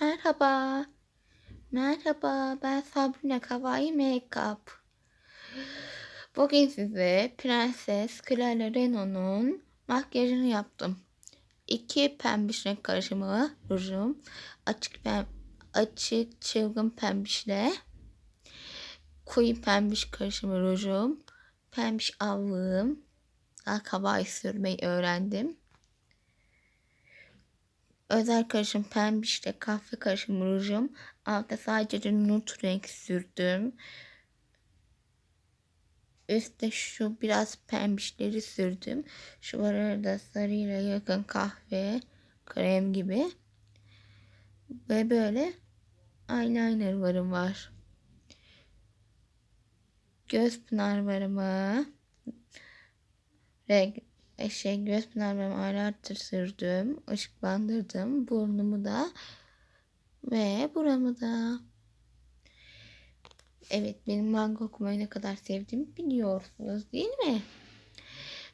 Merhaba. Merhaba. Ben Sabrina Kawaii Makeup. Bugün size Prenses Clara Reno'nun makyajını yaptım. İki pembiş renk karışımı rujum. Açık pem açık çılgın pembişle koyu pembiş karışımı rujum. Pembiş avlığım. Daha kawaii sürmeyi öğrendim. Özel karışım pembişle kahve karışım rujum. Altta sadece nude renk sürdüm. Üstte şu biraz pembişleri sürdüm. Şu da sarıyla yakın kahve krem gibi. Ve böyle eyeliner varım var. Göz pınarlarımı renk şey göz aylardır sürdüm. ışıklandırdım. Burnumu da ve buramı da. Evet benim manga okumayı ne kadar sevdiğimi biliyorsunuz değil mi?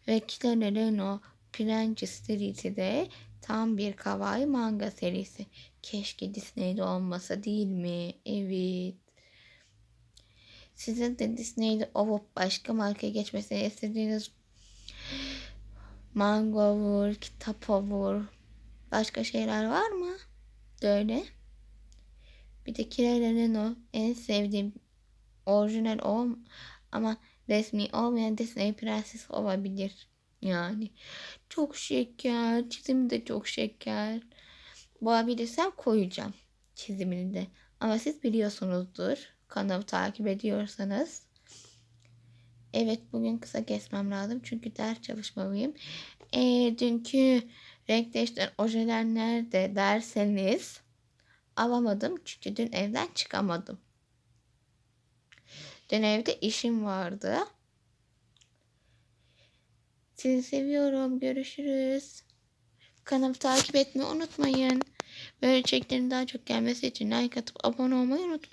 Ve Kitane Reno Prenses serisi de tam bir kawaii manga serisi. Keşke Disney'de olmasa değil mi? Evet. Sizin de Disney'de olup başka markaya geçmesini istediğiniz Mango olur, kitap olur. Başka şeyler var mı? Böyle. Bir de Kirela'nın o en sevdiğim orijinal o ama resmi olmayan Disney prenses olabilir. Yani çok şeker. Çizimi de çok şeker. Bulabilirsem koyacağım çizimini de. Ama siz biliyorsunuzdur. Kanalı takip ediyorsanız. Evet bugün kısa kesmem lazım çünkü ders çalışmalıyım. E, dünkü renk değiştiren ojeler nerede derseniz alamadım çünkü dün evden çıkamadım. Dün evde işim vardı. Sizi seviyorum. Görüşürüz. Kanalımı takip etmeyi unutmayın. Böyle çeklerin daha çok gelmesi için like atıp abone olmayı unutmayın.